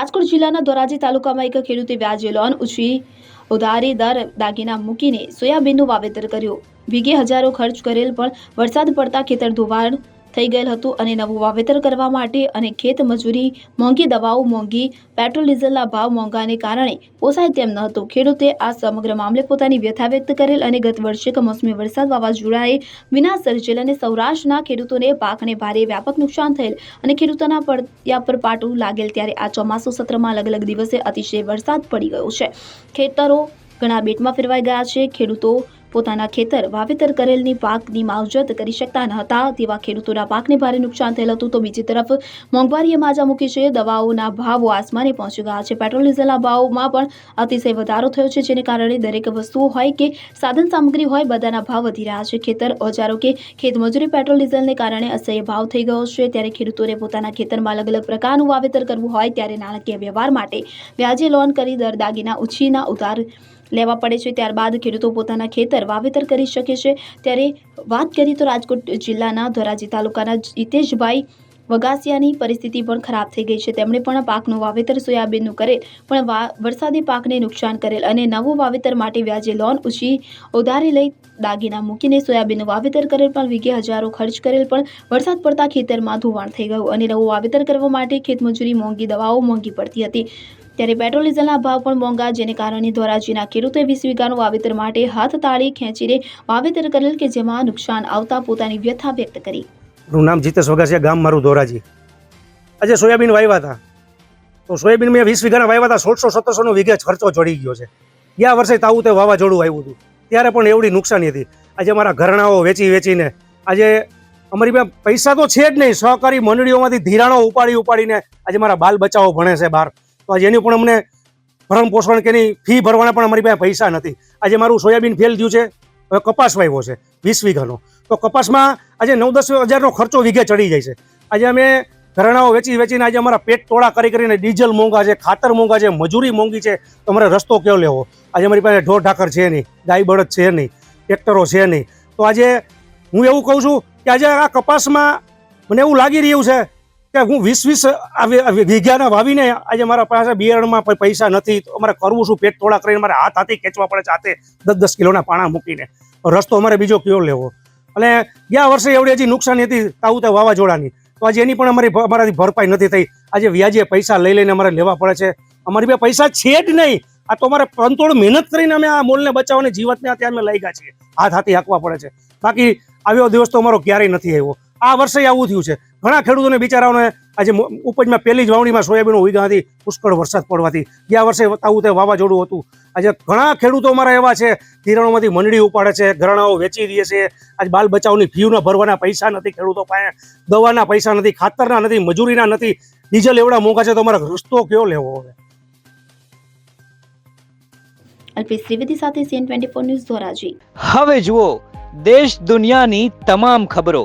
રાજકોટ જિલ્લાના ધોરાજી તાલુકામાં એક ખેડૂતે વ્યાજે લોન ઉછી ઉધારી દર દાગીના મૂકીને સોયાબીનનું વાવેતર કર્યું. વીઘે હજારો ખર્ચ કરેલ પણ વરસાદ પડતા ખેતર ધોવાણ થઈ ગયેલ હતું અને નવું વાવેતર કરવા માટે અને ખેત મજૂરી મોંઘી દવાઓ, મોંઘી પેટ્રોલ, ડીઝલના ભાવ મોંઘાને કારણે પોસાય તેમ ન હતું. ખેડૂતે આ સમગ્ર મામલે પોતાની વ્યથા વ્યક્ત કરેલ અને ગત વર્ષે કમોસમી વરસાદ વાવાઝોડાએ વિનાશ સર્જેલ અને સૌરાષ્ટ્રના ખેડૂતોને પાકને ભારે વ્યાપક નુકસાન થયેલ અને ખેડૂતોના પડ્યા પર પાટું લાગેલ ત્યારે આ ચોમાસુ સત્રમાં અલગ અલગ દિવસે અતિશય વરસાદ પડી ગયો છે. ખેતરો ઘણા બેટમાં ફેરવાઈ ગયા છે. ખેડૂતો પોતાના ખેતર વાવેતર કરેલની પાકની માવજત કરી શકતા ન હતા. તેવા ખેડૂતોના પાકને ભારે નુકસાન થયેલ હતું તો બીજી તરફ મોંઘવારીએ માજા મૂકી છે. દવાઓના ભાવો આસમાને પહોંચી ગયા છે. પેટ્રોલ, ડીઝલના ભાવમાં પણ અતિશય વધારો થયો છે, જેને કારણે દરેક વસ્તુઓ હોય કે સાધન સામગ્રી હોય, બધાના ભાવ વધી રહ્યા છે. ખેતર ઓજારો કે ખેતમજૂરી પેટ્રોલ, ડીઝલને કારણે અસહ્ય ભાવ થઈ ગયો છે. ત્યારે ખેડૂતોને પોતાના ખેતરમાં અલગ અલગ પ્રકારનું વાવેતર કરવું હોય, ત્યારે નાણાકીય વ્યવહાર માટે વ્યાજે લોન કરી દર દાગીના ઉછીના ઉધાર લેવા પડે છે. ત્યારબાદ ખેડૂતો પોતાના ખેતર વાવેતર કરી શકે છે. ત્યારે વાત કરીએ તો રાજકોટ જિલ્લાના ધોરાજી તાલુકાના જીતેશભાઈ વગાસિયાની પરિસ્થિતિ પણ ખરાબ થઈ ગઈ છે. તેમણે પણ પાકનું વાવેતર સોયાબીનનું કરેલ પણ વરસાદી પાકને નુકસાન કરેલ અને નવું વાવેતર માટે વ્યાજે લોન ઉછી ઉધારી લઈ દાગીના મૂકીને સોયાબીનનું વાવેતર કરેલ પણ વીઘે હજારો ખર્ચ કરેલ, પણ વરસાદ પડતા ખેતરમાં ધોવાણ થઈ ગયું અને નવું વાવેતર કરવા માટે ખેતમજૂરી મોંઘી દવાઓ મોંઘી પડતી હતી. ત્યારે પેટ્રોલ, ડીઝલના ભાવ પણ મોંઘા, જેને કારણે ધોરાજીના ખેડૂતોએ વીસ વીઘાનું વાવેતર માટે હાથ તાળી ખેંચીને વાવેતર કરેલ કે જેમાં નુકસાન આવતા પોતાની વ્યથા વ્યક્ત કરી. મારું નામ જીતેશ વગાસિયા ગામ મારું ધોરાજી. આજે સોયાબીન વાવ્યા હતા. તો સોયાબીન મેં વીસ વીઘાના વાવ્યા હતા, સોળસો, સત્તરસોનો વીઘે ખર્ચો ચડી ગયો છે. ગયા વર્ષે તાવું તે વાવાઝોડું આવ્યું હતું. ત્યારે પણ એવડી નુકસાની હતી. આજે મારા ઘરણાઓ વેચી વેચીને, આજે અમારી પાસે પૈસા તો છે જ નહીં. સહકારી મંડળીઓમાંથી ધિરાણો ઉપાડી ઉપાડીને આજે મારા બાલ બચ્ચાઓ ભણે છે બહાર. તો આજે એની પણ અમને ભરણ પોષણ કે એની ફી ભરવાના પણ અમારી પાસે પૈસા નથી. આજે મારું સોયાબીન ફેલ થયું છે, હવે કપાસ વાવ્યો છે, વીસ વીઘાનો. તો કપાસમાં આજે નવ દસ હજારનો ખર્ચો વીઘે ચડી જાય છે. આજે અમે ઘરણાઓ વેચી વેચીને આજે અમારા પેટ ટોળા કરી કરીને ડીઝલ મોંઘા છે, ખાતર મોંઘા છે, મજૂરી મોંઘી છે, તો અમારે રસ્તો કયો લેવો? આજે અમારી પાસે ઢોર ઢાકર છે નહીં, ગાય બળદ છે નહીં, ટ્રેક્ટરો છે નહીં. તો આજે હું એવું કહું છું કે આજે આ કપાસમાં મને એવું લાગી રહ્યું છે કે હું વીસ વીસ વીઘાના વાવીને આજે મારા પાસે બિયારણમાં પૈસા નથી, તો અમારે કરવું શું? પેટ થોડા કરીને મારે હાથ હાથી ખેંચવા પડે છે, હાથે દસ દસ કિલોના પાણા મૂકીને. રસ્તો અમારે બીજો કયો લેવો? અને ગયા વર્ષે એવડી હજી નુકસાની હતી તાવું તે વાવાઝોડાની. તો આજે એની પણ અમારી અમારાથી ભરપાઈ નથી થઈ. આજે વ્યાજે પૈસા લઈ લઈને અમારે લેવા પડે છે. અમારી બે પૈસા છે જ નહીં. આ તો અમારે પંતોડ મહેનત કરીને અમે આ મોલને બચાવવાની જીવતને અત્યારે અમે લઈ ગયા છીએ. હાથ હાથી હાંકવા પડે છે. બાકી આવ્યો દિવસ તો અમારો ક્યારેય નથી આવ્યો. આ વર્ષે આવું થયું છે. ઘણા ખેડૂતોને બિચારાઓને આજે ઉપજમાં પહેલી જ વાવણીમાં સોયાબીન ઉગ્યા હતી પુષ્કળ વરસાદ પડવાથી. ગયા વર્ષે આવું તે વાવાઝોડું હતું. આજે ઘણા ખેડૂતો અમારા એવા છે ધિરાણોમાંથી મંડળી ઉપાડે છે ઘરણાઓ વેચી દે છે. આજે બાલ બચાવની ફીઓના ભરવાના પૈસા નથી ખેડૂતો પાસે દવાના પૈસા નથી ખાતરના નથી મજૂરીના નથી ડીઝલ એવડા મોંઘા છે તો અમારે રસ્તો કયો લેવો હવે? અલ્પેશ ત્રિવેદી સાથે CN twenty four news Dhoraji. હવે જુઓ દેશ દુનિયાની તમામ ખબરો.